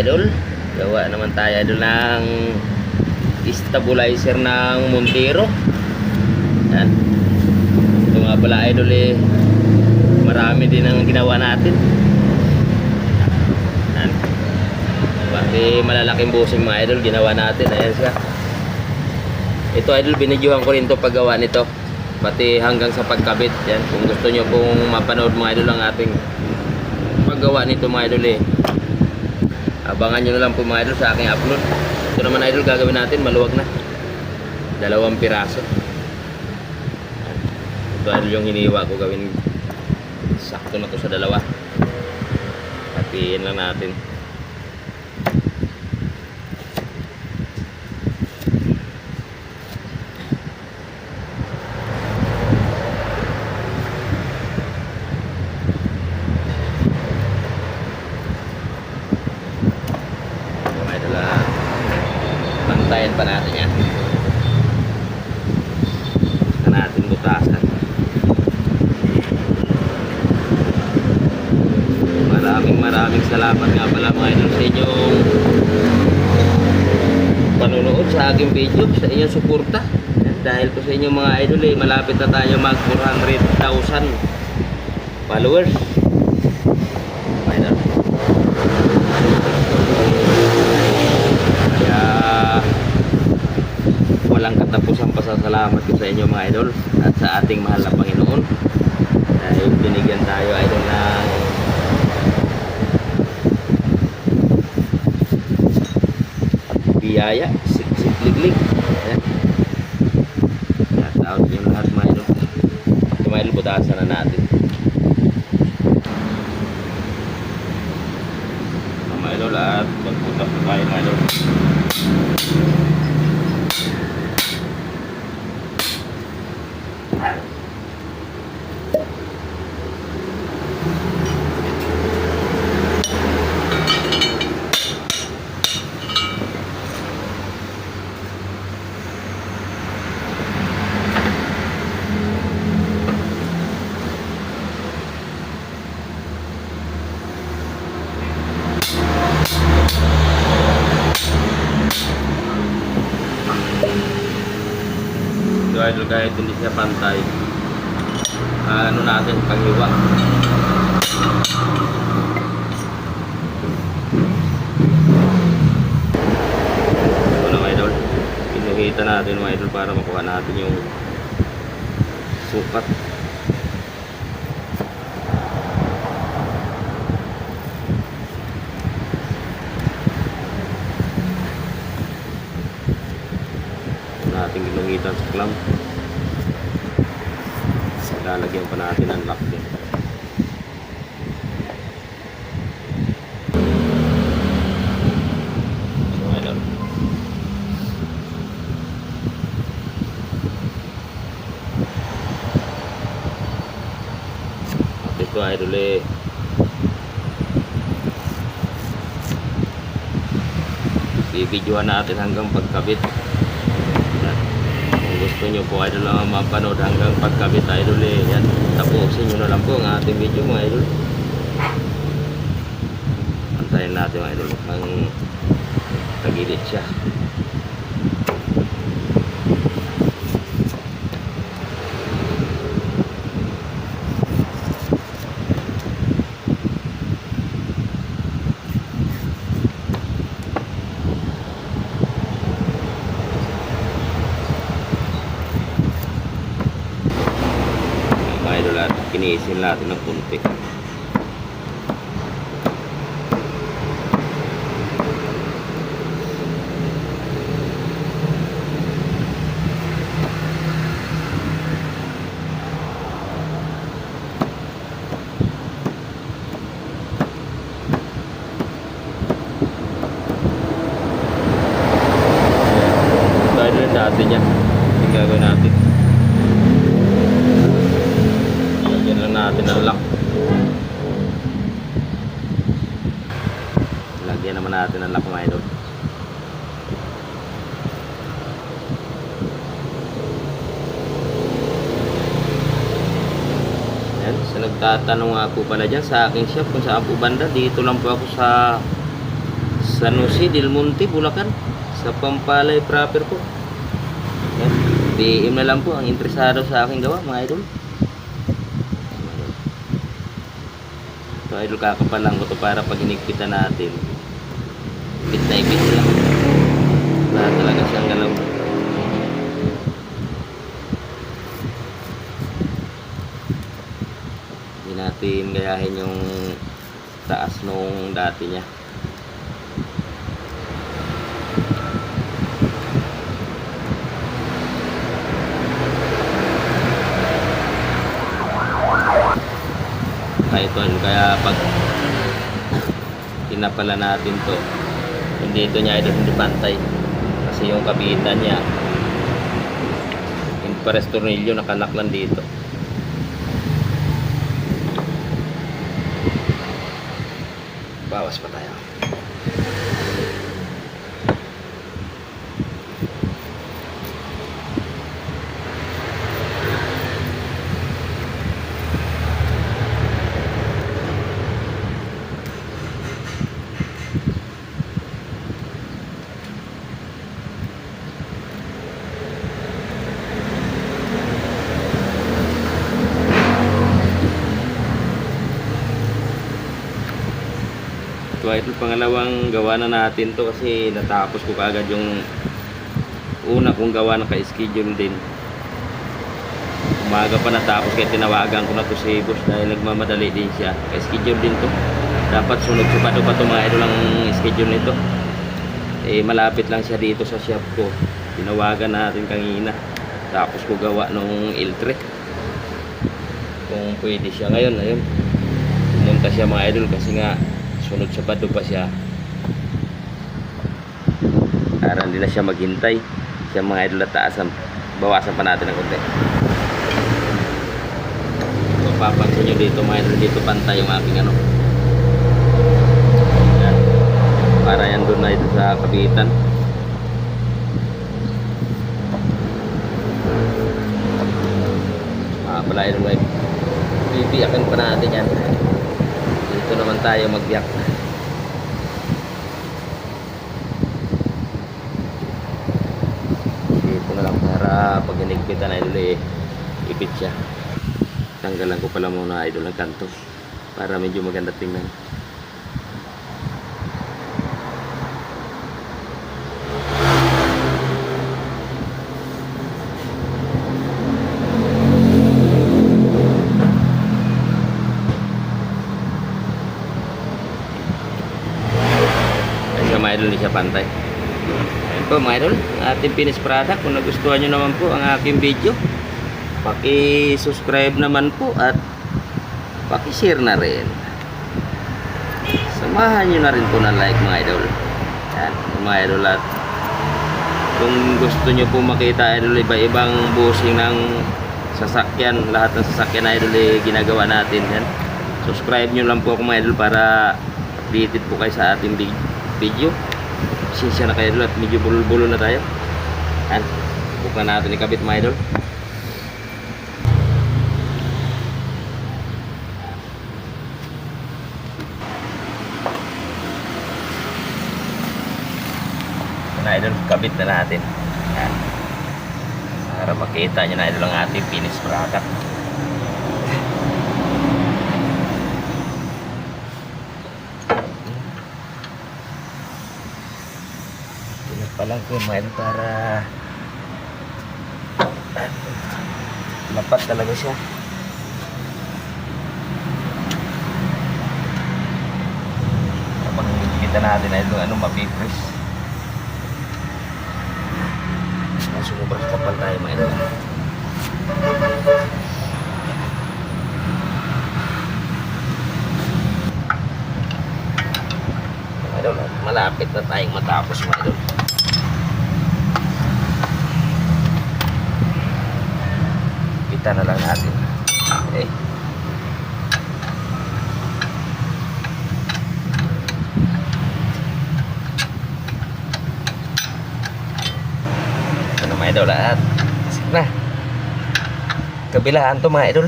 idol. Gawa naman tayo idol ng stabilizer ng Montero. Yan. Ito nga pala idol eh. Marami din ang ginawa natin. Yan. Pati malalaking busing mga idol ginawa natin. Ayan siya. Ito idol binidyohan ko rin to paggawa nito. Pati hanggang sa pagkabit. Yan. Kung gusto nyo pong mapanood mga idol ang ating paggawa nito mga idol eh. Abangan nyo na lang po mga idol sa aking upload. Ito naman idol gagawin natin maluwag na. Dalawang piraso. Ito idol yung hiniwa ko gawin. Sakto na to sa dalawa. Hatiin lang natin. Mga idol ah, Bantayan pa natin yan. Saka natin butasan. Maraming salamat nga pala mga idol sa inyong panonood sa aking video, sa inyong suporta. Dahil po sa inyong mga idol eh, malapit na tayo mag 400,000 followers. Idol. Kaya walang katapusang pasasalamat ko sa inyo mga idol at sa ating mahal na Panginoon dahil binigyan tayo idol ng biyaya, siksik liglig. Ayan. Shout out yung lahat mga idol. Yung mga na natin. Mga idol at magputas na tayo mga idol. So idol kahit hindi siya pantay ah, ano natin panghiwa. Ito lang idol pinuhita natin mga idol para makuha natin yung sukat. Natin ginungitan sa clamp lalagyan pa natin ang lock din. So at ito idol eh. Bibidyohan natin hanggang pagkabit gusto nyo po idol ang mapanood hanggang pagkabit idol eh. Yan. Tapusin nyo na lang po ang ating video mga idol. Antayin natin mga idol ang tagilid siya. mga kinisin natin ng kunti. Ito idol natin yan. Yung gagawin natin. Lagyan lang natin ang lock. Lagyan naman natin ang lock mga idol. Sa nagtatanong nga po pala dyan sa aking shop kung saan po banda, dito lang po ako sa San Jose del Monte, Bulacan. Sa Pampalay proper po. Yan. PM na lang po ang interesado sa aking gawa, mga idol. So, idol, kakapalang ko to para pag natin. Ipit na ipit lang. Wala talaga siyang galaw. Hindi natin gayahin yung taas nung dati niya. Ito, kaya pag tinapala natin to hindi ito niya ito hindi pantay kasi yung kabitan niya yung pares tornilyo nakalak lang dito. Bawas pa tayo So ito pangalawang gawa na natin to kasi natapos ko kagad yung una kong gawa na ka-schedule din. Umaga pa natapos kaya tinawagan ko na to si boss dahil nagmamadali din siya. Ka-schedule din to. Dapat sunod sa pato pa mga idol ang schedule nito. Eh malapit lang siya dito sa shop ko. Tinawagan natin kanina. Tapos ko gawa nung L3. Kung pwede siya ngayon, ayun. Pumunta siya mga idol kasi nga sunod sa bado pa siya. Para hindi na siya maghintay. Siya mga idol at taasan bawasan pa natin ng konti. So papansin nyo dito mga idol dito pantay yung aking ano. Yan. para yan doon na ito sa kapitan mga pala idol may bibiyakin pa natin yan dito naman tayo magbiyak dito na lang para pag inigpitan na idol eh ipit siya. Tanggalan ko pala muna idol ang kanto para medyo maganda tingnan Kasi mga idol hindi siya pantay. Ayan po mga idol, ating finished product. Kung nagustuhan nyo naman po ang aking video, paki-subscribe naman po at paki-share na rin. Samahan nyo na rin po ng like mga idol. Yan, mga idol at kung gusto nyo po makita idol iba-ibang busing ng sasakyan, lahat ng sasakyan idol eh, ginagawa natin yan. Subscribe nyo lang po ako mga idol para updated po kayo sa ating vi- video. Sinsya na kayo at medyo bulol-bulol na tayo. Yan, buka natin ikabit mga idol. na idol, kabit na natin. Yan. Para makita nyo na idol ang ating finished product. Pinag pa lang ko mga idol para lapat talaga siya. Kapag kita natin idol, ano mapipres. Sumubras kapal tayo mga idol, malapit na tayong matapos mga idol. Kita na lang natin. Okay. Ito na mga idol at sige na. Kabilaan to mga idol.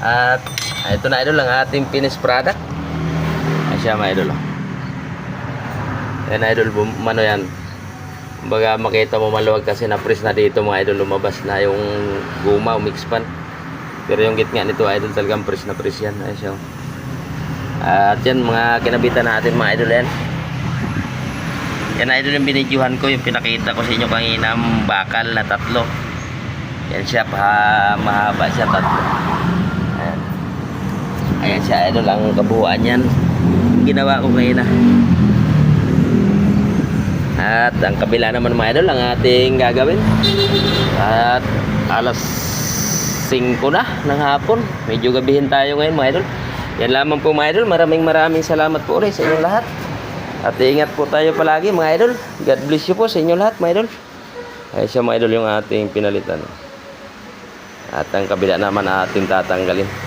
At ito na idol ang ating finished product. Ayan siya mga idol. oh. Yan idol, bum- ano yan. Baga makita mo maluwag kasi na press na dito mga idol lumabas na yung guma o mix pan. Pero yung gitna nito idol talagang press na press yan. Ayun siya. oh. At yan mga kinabitan natin mga idol yan. Yan idol yung binidyohan ko, yung pinakita ko sa inyo kanina, bakal na tatlo. Yan siya, pa, mahaba siya tatlo. Ayan. Ayan siya idol, ang kabuuan yan. Ginawa ko kanina. At ang kabila naman mga idol, ang ating gagawin. At alas 5 na ng hapon. Medyo gabihin tayo ngayon mga idol. Yan lamang po mga idol. Maraming maraming salamat po ulit sa inyong lahat. At ingat po tayo palagi mga idol. God bless you po sa inyong lahat mga idol. Ay siya mga idol yung ating pinalitan. At ang kabila naman ating tatanggalin.